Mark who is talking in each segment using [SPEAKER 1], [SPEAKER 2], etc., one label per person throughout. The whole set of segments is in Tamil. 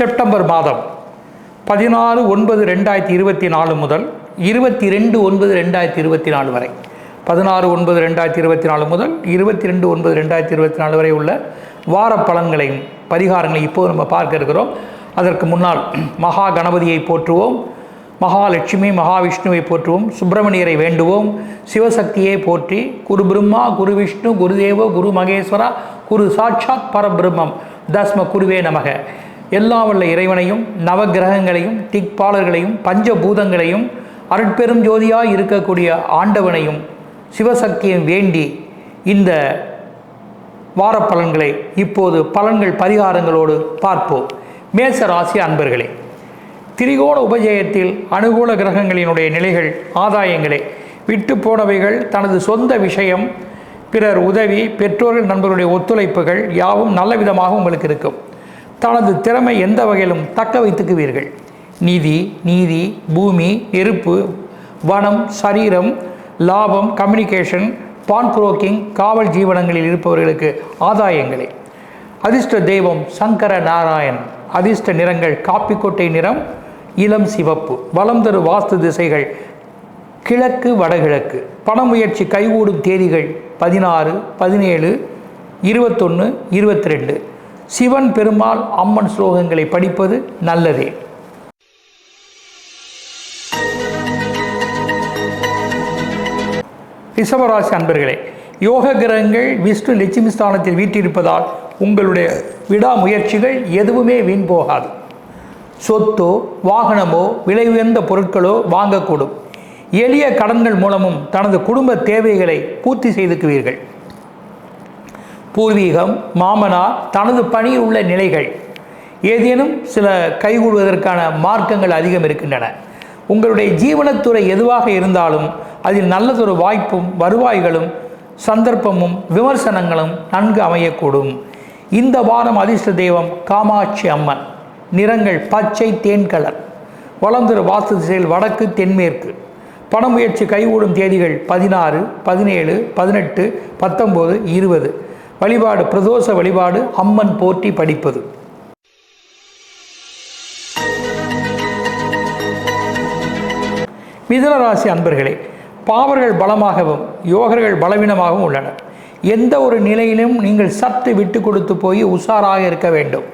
[SPEAKER 1] செப்டம்பர் மாதம் பதினாறு ஒன்பது ரெண்டாயிரத்தி இருபத்தி நாலு முதல் இருபத்தி ரெண்டு ஒன்பது ரெண்டாயிரத்தி இருபத்தி நாலு வரை. பதினாறு ஒன்பது ரெண்டாயிரத்தி இருபத்தி நாலு முதல் இருபத்தி ரெண்டு ஒன்பது ரெண்டாயிரத்தி இருபத்தி நாலு வரை உள்ள வார பலன்களையும் பரிகாரங்களையும் இப்போது நம்ம பார்க்க இருக்கிறோம். அதற்கு முன்னால் மகா கணபதியை போற்றுவோம். மகாலட்சுமி மகாவிஷ்ணுவை போற்றுவோம். சுப்பிரமணியரை வேண்டுவோம். சிவசக்தியை போற்றி குரு பிரம்மா குரு விஷ்ணு குருதேவோ குரு மகேஸ்வரா குரு சாட்சாத் பரபிரம்மம். தஸ்ம குருவே நமக. எல்லா வல்ல இறைவனையும் நவகிரகங்களையும் திக்பாலர்களையும் பஞ்சபூதங்களையும் அருட்பெரும் ஜோதியாக இருக்கக்கூடிய ஆண்டவனையும் சிவசக்தியும் வேண்டி இந்த வார பலன்களை இப்போது பலன்கள் பரிகாரங்களோடு பார்ப்போம். மேச ராசி அன்பர்களே திரிகோண உபஜயத்தில் அனுகூல கிரகங்களினுடைய நிலைகள் ஆதாயங்களே. விட்டு போனவைகள் தனது சொந்த விஷயம் பிறர் உதவி பெற்றோர்கள் நண்பர்களுடைய ஒத்துழைப்புகள் யாவும் நல்ல விதமாக உங்களுக்கு இருக்கும். தனது திறமை எந்த வகையிலும் தக்க வைத்துக்குவீர்கள். நிதி நீதி பூமி நெருப்பு வனம் சரீரம் லாபம் கம்யூனிகேஷன் பான் புரோக்கிங் காவல் ஜீவனங்களில் இருப்பவர்களுக்கு ஆதாயங்களே. அதிர்ஷ்ட தெய்வம் சங்கர நாராயண் அதிர்ஷ்ட நிறங்கள் காப்பிக்கொட்டை நிறம் இளம் சிவப்பு. வலம் தரு வாஸ்து திசைகள் கிழக்கு வடகிழக்கு. பண முயற்சி கைகூடும் தேதிகள் பதினாறு பதினேழு இருபத்தொன்று இருபத்தி ரெண்டு சிவன் பெருமாள் அம்மன் ஸ்லோகங்களை படிப்பது நல்லதே. ரிஷபராசி அன்பர்களே யோக கிரகங்கள் விஷ்ணு லட்சுமி ஸ்தானத்தில் வீட்டிருப்பதால் உங்களுடைய விடாமுயற்சிகள் எதுவுமே வீண் போகாது. சொத்தோ வாகனமோ விலை உயர்ந்த பொருட்களோ வாங்கக்கூடும். எளிய கடன்கள் மூலமும் தனது குடும்ப தேவைகளை பூர்த்தி செய்துக்குவீர்கள். பூர்வீகம் மாமனார் தனது பணியில் உள்ள நிலைகள். ஏதேனும் சில கைகூடுவதற்கான மார்க்கங்கள் அதிகம் இருக்கின்றன. உங்களுடைய ஜீவனத்துறை எதுவாக இருந்தாலும் அதில் நல்லதொரு வாய்ப்பும் வருவாய்களும் சந்தர்ப்பமும் விமர்சனங்களும் நன்கு அமையக்கூடும். இந்த வாரம் அதிர்ஷ்ட தெய்வம் காமாட்சி அம்மன். நிறங்கள் பச்சை தேன் கலர். வளர்ந்துரு வாஸ்து திசையில் வடக்கு தென்மேற்கு. பண முயற்சி கைகூடும் தேதிகள் பதினாறு பதினேழு பதினெட்டு பத்தொம்போது இருபது. வழிபாடு பிரதோஷ வழிபாடு அம்மன் போற்றி படிப்பது. மிதனராசி அன்பர்களே பாவர்கள் பலமாகவும் யோகர்கள் பலவீனமாகவும் உள்ளனர். எந்த ஒரு நிலையிலும் நீங்கள் சற்று விட்டு கொடுத்து போய் உஷாராக இருக்க வேண்டும்.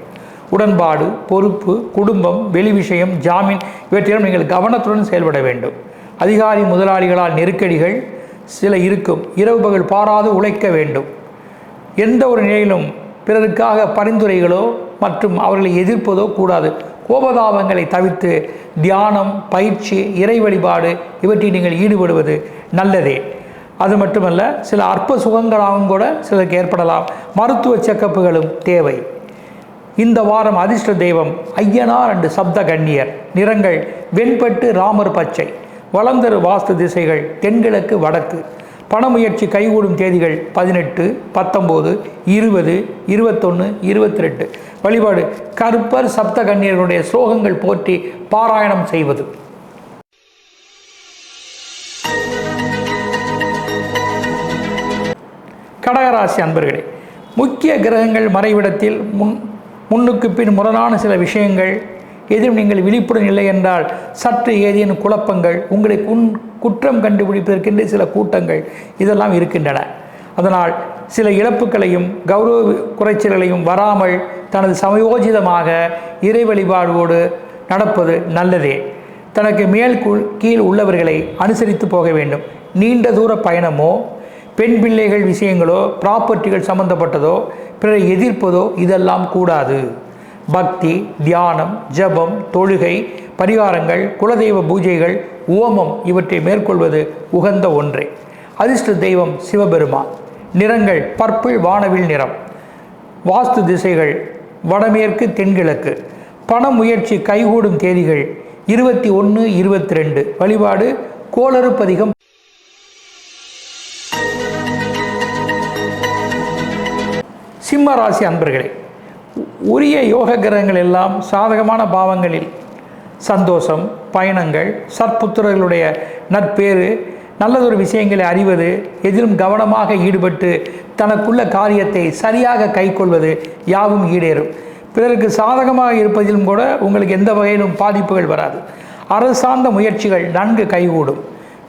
[SPEAKER 1] உடன்பாடு பொறுப்பு குடும்பம் வெளி விஷயம் ஜாமீன் இவற்றிலும் நீங்கள் கவனத்துடன் செயல்பட வேண்டும். அதிகாரி முதலாளிகளால் நெருக்கடிகள் சில இருக்கும். இரவு பகல் பாராது உழைக்க வேண்டும். எந்த ஒரு நிலையிலும் பிறருக்காக பரிந்துரைகளோ மற்றும் அவர்களை எதிர்ப்பதோ கூடாது. கோபதாபங்களை தவிர்த்து தியானம் பயிற்சி இறை வழிபாடு இவற்றில் நீங்கள் ஈடுபடுவது நல்லதே. அது மட்டுமல்ல சில அற்ப சுகங்களாகவும் கூட சிலருக்கு ஏற்படலாம். மருத்துவ செக்கப்புகளும் தேவை. இந்த வாரம் அதிர்ஷ்ட தெய்வம் ஐயனார் அண்டு சப்த கண்ணியர் நிறங்கள் வெண்பட்டு ராமர் பச்சை. வளர்ந்தரு வாஸ்து திசைகள் தென்கிழக்கு வடக்கு. பண முயற்சி கைகூடும் தேதிகள் பதினெட்டு பத்தொம்போது இருபது இருபத்தொன்று இருபத்தி ரெண்டு வழிபாடு. கருப்பர் சப்த கன்னியர்களுடைய ஸ்லோகங்கள் போற்றி பாராயணம் செய்வது. கடகராசி அன்பர்களே முக்கிய கிரகங்கள் மறைவிடத்தில் முன் முன்னுக்கு பின் முரணான சில விஷயங்கள் எதிலும் நீங்கள் விழிப்புடன் இல்லை என்றால் சற்று ஏதேனும் குழப்பங்கள் உங்களை குன் குற்றம் கண்டுபிடிப்பதற்கென்று சில கூட்டங்கள் இதெல்லாம் இருக்கின்றன. அதனால் சில இழப்புகளையும் கௌரவ குறைச்சல்களையும் வராமல் தனது சமயோஜிதமாக இறை வழிபாடோடு நடப்பது நல்லதே. தனக்கு மேல் கீழ் உள்ளவர்களை அனுசரித்து போக வேண்டும். நீண்ட தூர பயணமோ பெண் பிள்ளைகள் விஷயங்களோ ப்ராப்பர்ட்டிகள் சம்பந்தப்பட்டதோ பிறரை எதிர்ப்பதோ இதெல்லாம் கூடாது. பக்தி தியானம் ஜபம் தொழுகை பரிகாரங்கள் குலதெய்வ பூஜைகள் ஓமம் இவற்றை மேற்கொள்வது உகந்த ஒன்றே. அதிர்ஷ்ட தெய்வம் சிவபெருமான். நிறங்கள் பர்பிள் வானவில் நிறம். வாஸ்து திசைகள் வடமேற்கு தென்கிழக்கு. பண முயற்சி கைகூடும் தேதிகள் இருபத்தி ஒன்று இருபத்தி ரெண்டு. வழிபாடு கோளறுப்பதிகம் சிம்ம ராசி அன்பர்களே உரிய யோக கிரகங்கள் எல்லாம் சாதகமான பாவங்களில். சந்தோஷம் பயணங்கள் சற்புத்திரர்களுடைய நற்பேறு நல்லதொரு விஷயங்களை அறிவது எதிலும் கவனமாக ஈடுபட்டு தனக்குள்ள காரியத்தை சரியாக கைக்கொள்வது யாவும் ஈடேறும். பிறருக்கு சாதகமாக இருப்பதிலும் கூட உங்களுக்கு எந்த வகையிலும் பாதிப்புகள் வராது. அரசார்ந்த முயற்சிகள் நன்கு கைகூடும்.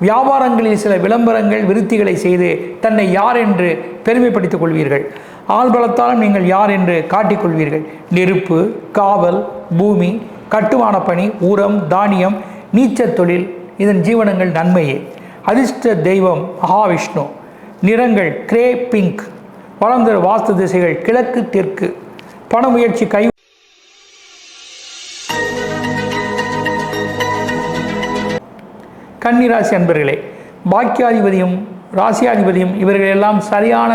[SPEAKER 1] வியாபாரங்களில் சில விளம்பரங்கள் விருத்திகளை செய்து தன்னை யார் என்று பெருமைப்படுத்திக் கொள்வீர்கள். ஆள்பலத்தாலும் நீங்கள் யார் என்று காட்டிக்கொள்வீர்கள். நெருப்பு காவல் பூமி கட்டுமான பணி உரம் தானியம் நீச்சல் தொழில் இதன் ஜீவனங்கள் நன்மையே. அதிர்ஷ்ட தெய்வம் மகாவிஷ்ணு. நிறங்கள் கிரே பிங்க். வளர்ந்த வாஸ்து திசைகள் கிழக்கு தெற்கு. பண முயற்சி கை கன்னிராசி அன்பர்களே பாக்கியாதிபதியும் ராசியாதிபதியும் இவர்கள் எல்லாம் சரியான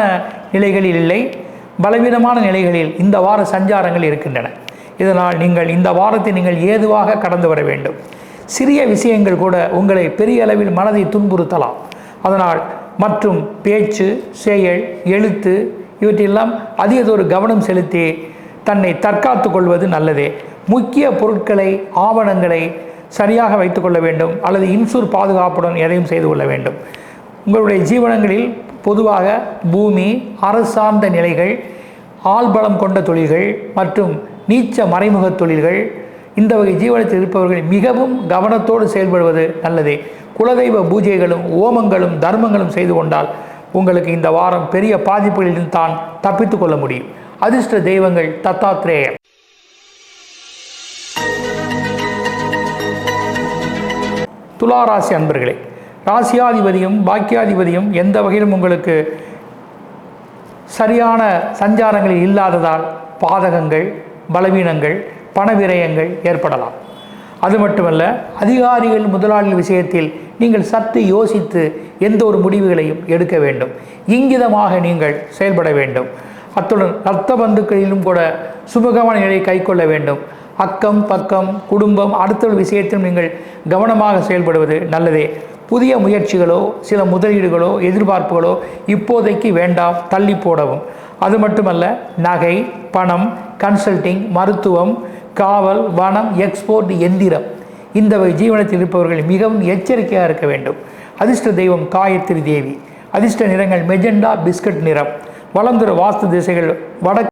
[SPEAKER 1] நிலைகளில் இல்லை. பலவீனமான நிலைகளில் இந்த வார சஞ்சாரங்கள் இருக்கின்றன. இதனால் நீங்கள் இந்த வாரத்தை நீங்கள் ஏதுவாக கடந்து வர வேண்டும். சிறிய விஷயங்கள் கூட உங்களை பெரிய அளவில் மனதை துன்புறுத்தலாம். அதனால் மற்றும் பேச்சு செயல் எழுத்து இவற்றெல்லாம் அதிகதொரு கவனம் செலுத்தி தன்னை தற்காத்து கொள்வது நல்லதே. முக்கிய பொருட்களை ஆவணங்களை சரியாக வைத்துக்கொள்ள வேண்டும். அல்லது இன்சூர் பாதுகாப்புடன் எதையும் செய்து கொள்ள வேண்டும். உங்களுடைய ஜீவனங்களில் பொதுவாக பூமி அரசார்ந்த நிலைகள் ஆள்பலம் கொண்ட தொழில்கள் மற்றும் நீச்ச மறைமுக தொழில்கள் இந்த வகை ஜீவனத்தில் இருப்பவர்கள் மிகவும் கவனத்தோடு செயல்படுவது நல்லது. குலதெய்வ பூஜைகளும் ஓமங்களும் தர்மங்களும் செய்து கொண்டால் உங்களுக்கு இந்த வாரம் பெரிய பாதிப்புகளில் தான் தப்பித்துக் கொள்ள முடியும். அதிர்ஷ்ட தெய்வங்கள் தத்தாத்ரேயர் துளாராசி அன்பர்களே ராசியாதிபதியும் பாக்கியாதிபதியும் எந்த வகையிலும் உங்களுக்கு சரியான சஞ்சாரங்களில் இல்லாததால் பாதகங்கள் பலவீனங்கள் பண விரயங்கள் ஏற்படலாம். அது மட்டுமல்ல அதிகாரிகள் முதலாளிகள் விஷயத்தில் நீங்கள் சற்று யோசித்து எந்த ஒரு முடிவுகளையும் எடுக்க வேண்டும். இங்கிதமாக நீங்கள் செயல்பட வேண்டும். அத்துடன் இரத்த பந்துக்களிலும் கூட சுமூகமான நிலையை கைக்கொள்ள வேண்டும். அக்கம் பக்கம் குடும்பம் அடுத்த ஒரு விஷயத்திலும் நீங்கள் கவனமாக செயல்படுவது நல்லதே. புதிய முயற்சிகளோ சில முதலீடுகளோ எதிர்பார்ப்புகளோ இப்போதைக்கு வேண்டாம் தள்ளி போடவும். அது மட்டுமல்ல நகை பணம் கன்சல்டிங் மருத்துவம் காவல் வனம் எக்ஸ்போர்ட் எந்திரம். இந்த வகை ஜீவனத்தில் இருப்பவர்கள் மிகவும் எச்சரிக்கையாக இருக்க வேண்டும். அதிர்ஷ்ட தெய்வம் காயத்ரி தேவி. அதிர்ஷ்ட நிறங்கள் மெஜெண்டா பிஸ்கட் நிறம். வளர்ந்துற வாஸ்து திசைகள் வட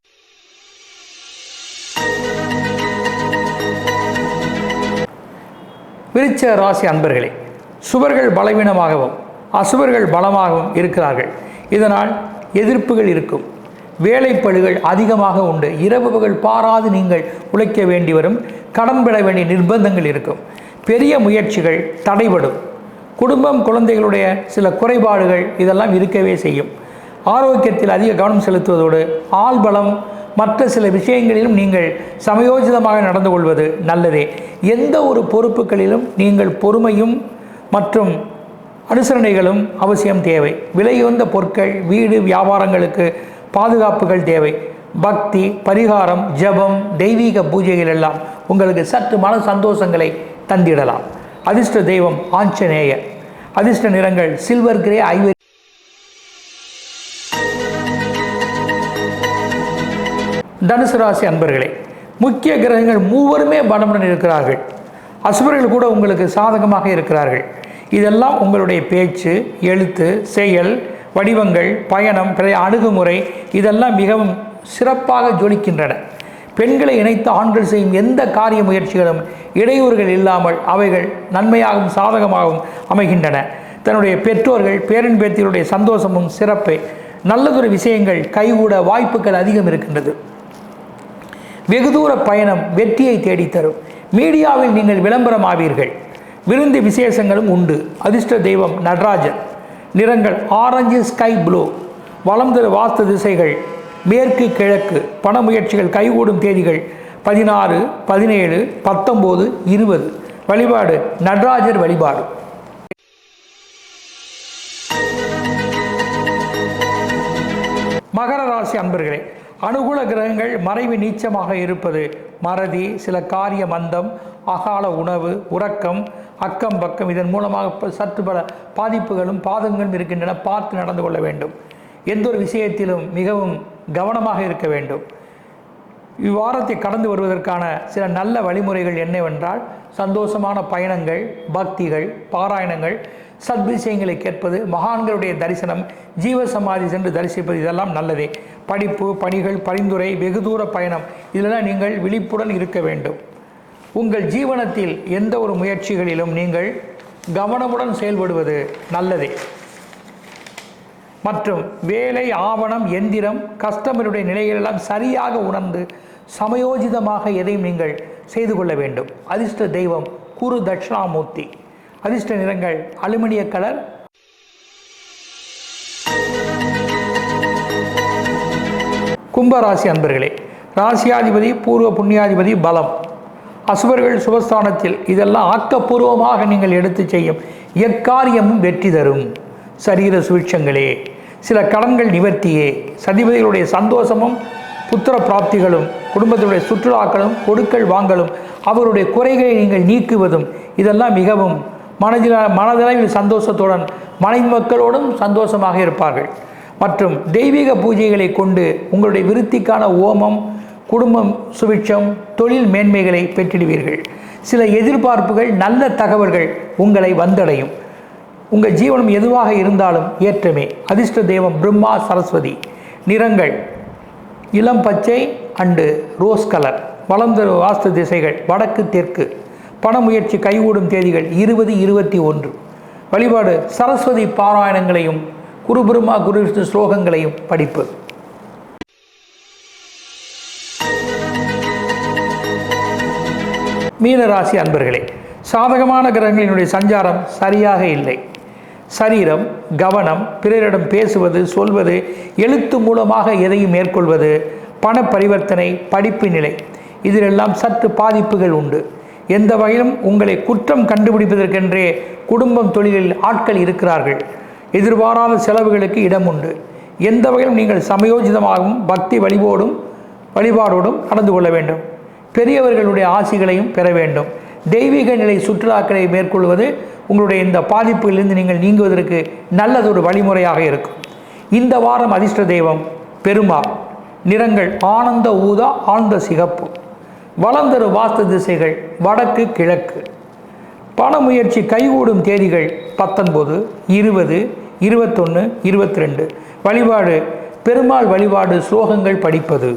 [SPEAKER 1] விருச்ச ராசி அன்பர்களே சுவர்கள் பலவீனமாகவும் அசுவர்கள் பலமாகவும் இருக்கிறார்கள். இதனால் எதிர்ப்புகள் இருக்கும். வேலைப்பழுகள் அதிகமாக உண்டு. இரவு பகல் பாராது நீங்கள் உழைக்க வேண்டி வரும். கடன் பெற வேண்டிய நிர்பந்தங்கள் இருக்கும். பெரிய முயற்சிகள் தடைபடும். குடும்பம் குழந்தைகளுடைய சில குறைபாடுகள் இதெல்லாம் இருக்கவே செய்யும். ஆரோக்கியத்தில் அதிக கவனம் செலுத்துவதோடு ஆள்பலம் மற்ற சில விஷயங்களிலும் நீங்கள் சமயோஜிதமாக நடந்து கொள்வது நல்லதே. எந்த ஒரு பொறுப்புகளிலும் நீங்கள் பொறுமையும் மற்றும் அனுசரணைகளும் அவசியம் தேவை. விலையுந்த பொருட்கள் வீடு வியாபாரங்களுக்கு பாதுகாப்புகள் தேவை. பக்தி பரிகாரம் ஜெபம் தெய்வீக பூஜைகள் எல்லாம் உங்களுக்கு சற்று மன சந்தோஷங்களை தந்திடலாம். அதிர்ஷ்ட தெய்வம் ஆஞ்சநேய அதிர்ஷ்ட நிறங்கள் சில்வர் கிரே ஐவரி தனுசு ராசி அன்பர்களே முக்கிய கிரகங்கள் மூவருமே பலமுடன் இருக்கிறார்கள். அசுபர்கள் கூட உங்களுக்கு சாதகமாக இருக்கிறார்கள். இதெல்லாம் உங்களுடைய பேச்சு எழுத்து செயல் வடிவங்கள் பயணம் பிற அணுகுமுறை இதெல்லாம் மிகவும் சிறப்பாக ஜொலிக்கின்றன. பெண்களை இணைத்து ஆண்கள் செய்யும் எந்த காரிய முயற்சிகளும் இடையூறுகள் இல்லாமல் அவைகள் நன்மையாகவும் சாதகமாகவும் அமைகின்றன. தன்னுடைய பெற்றோர்கள் பேரன் பேத்திகளுடைய சந்தோஷமும் சிறப்பே. நல்லதொரு விஷயங்கள் கைகூட வாய்ப்புகள் அதிகம் இருக்கின்றது. வெகு தூர பயணம் வெற்றியை தேடித்தரும். மீடியாவில் நீங்கள் விளம்பரம் ஆவீர்கள். விருந்து விசேஷங்களும் உண்டு. அதிர்ஷ்ட தெய்வம் நடராஜன். நிறங்கள் ஆரஞ்சு ஸ்கை ப்ளூ வளம் தரு வாஸ்து திசைகள் மேற்கு கிழக்கு. பண முயற்சிகள் கைகூடும் தேதிகள் பதினாறு பதினேழு பத்தொம்போது இருபது. வழிபாடு நடராஜர் வழிபாடு. மகர ராசி அன்பர்களே அனுகூல கிரகங்கள் மறைவு நீச்சமாக இருப்பது மறதி சில காரிய மந்தம் அகால உணவு உறக்கம் அக்கம் பக்கம் இதன் மூலமாக சற்று பல பாதிப்புகளும் பாதங்களும் இருக்கின்றன பார்த்து நடந்து கொள்ள வேண்டும். எந்த ஒரு விஷயத்திலும் மிகவும் கவனமாக இருக்க வேண்டும். இவ்வாரத்தை கடந்து வருவதற்கான சில நல்ல வழிமுறைகள் என்னவென்றால் சந்தோஷமான பயணங்கள் பக்திகள் பாராயணங்கள் சத்விஷயங்களை கேட்பது மகான்களுடைய தரிசனம் ஜீவசமாதி சென்று தரிசிப்பது இதெல்லாம் நல்லதே. படிப்பு பணிகள் பரிந்துரை வெகு தூர பயணம் இதெல்லாம் நீங்கள் விழிப்புடன் இருக்க வேண்டும். உங்கள் ஜீவனத்தில் எந்த ஒரு முயற்சிகளிலும் நீங்கள் கவனமுடன் செயல்படுவது நல்லதே. மற்றும் வேலை ஆவணம் எந்திரம் கஸ்டமருடைய நிலைகளெல்லாம் சரியாக உணர்ந்து சமயோஜிதமாக எதையும் நீங்கள் செய்து கொள்ள வேண்டும். அதிர்ஷ்ட தெய்வம் குரு தட்சிணாமூர்த்தி. அதிர்ஷ்ட நிறங்கள் அலுமினிய கலர். கும்பராசி அன்பர்களே ராசியாதிபதி பூர்வ புண்ணியாதிபதி பலம். அசுவர்கள் சுபஸ்தானத்தில் இதெல்லாம் ஆக்கப்பூர்வமாக நீங்கள் எடுத்து செய்யும். எக்காரியமும் வெற்றி தரும். சரீர சூழ்ச்சங்களே சில கடன்கள் நிவர்த்தியே. சதிபதிகளுடைய சந்தோஷமும் புத்திர பிராப்திகளும் குடும்பத்தினுடைய சுற்றுலாக்களும் கொடுக்கல் வாங்கலும் அவருடைய குறைகளை நீங்கள் நீக்குவதும் இதெல்லாம் மிகவும் மனதில மனதளவில் சந்தோஷத்துடன் மனைவி மக்களோடும் சந்தோஷமாக இருப்பார்கள். மற்றும் தெய்வீக பூஜைகளை கொண்டு உங்களுடைய விருத்திக்கான ஓமம் குடும்பம் சுபிட்சம் தொழில் மேன்மைகளை பெற்றிடுவீர்கள். சில எதிர்பார்ப்புகள் நல்ல தகவல்கள் உங்களை வந்தடையும். உங்கள் ஜீவனம் எதுவாக இருந்தாலும் ஏற்றமே. அதிர்ஷ்ட தெய்வம் பிரம்மா சரஸ்வதி. நிறங்கள். இளம் பச்சை அண்டு ரோஸ் கலர். வளர்ந்த வாஸ்து திசைகள் வடக்கு தெற்கு. பண முயற்சி கைகூடும் தேதிகள் இருபது இருபத்தி ஒன்று. வழிபாடு சரஸ்வதி பாராயணங்களையும் குரு பிரம்மா குரு விஷ்ணு ஸ்லோகங்களையும் படிப்பது மீனராசி அன்பர்களே சாதகமான கிரகங்களினுடைய சஞ்சாரம் சரியாக இல்லை. சரீரம் கவனம் பிறரிடம் பேசுவது சொல்வது எழுத்து மூலமாக எதையும் மேற்கொள்வது பண பரிவர்த்தனை படிப்பு நிலை இதிலெல்லாம் சற்று பாதிப்புகள் உண்டு. எந்த வகையிலும் உங்களை குற்றம் கண்டுபிடிப்பதற்கென்றே குடும்பம் தொழிலில் ஆட்கள் இருக்கிறார்கள். எதிர்பாராத செலவுகளுக்கு இடம் உண்டு. எந்த வகையிலும் நீங்கள் சமயோஜிதமாகவும் பக்தி வழிபோடும் வழிபாடோடும் நடந்து கொள்ள வேண்டும். பெரியவர்களுடைய ஆசிகளையும் பெற வேண்டும். தெய்வீக நிலை சுற்றுலாக்களை மேற்கொள்வது உங்களுடைய இந்த பாதிப்பிலிருந்து நீங்கள் நீங்குவதற்கு நல்லதொரு வழிமுறையாக இருக்கும். இந்த வாரம் அதிர்ஷ்ட தெய்வம் பெருமாள் நிறங்கள் ஆனந்த ஊதா ஆழ்ந்த சிகப்பு. வளர்ந்தரு வாஸ்து திசைகள் வடக்கு கிழக்கு. பண முயற்சி கைகூடும் தேதிகள் பத்தொன்பது இருபது இருபத்தொன்று இருபத்தி ரெண்டு வழிபாடு பெருமாள் வழிபாடு ஸ்லோகங்கள் படிப்பது.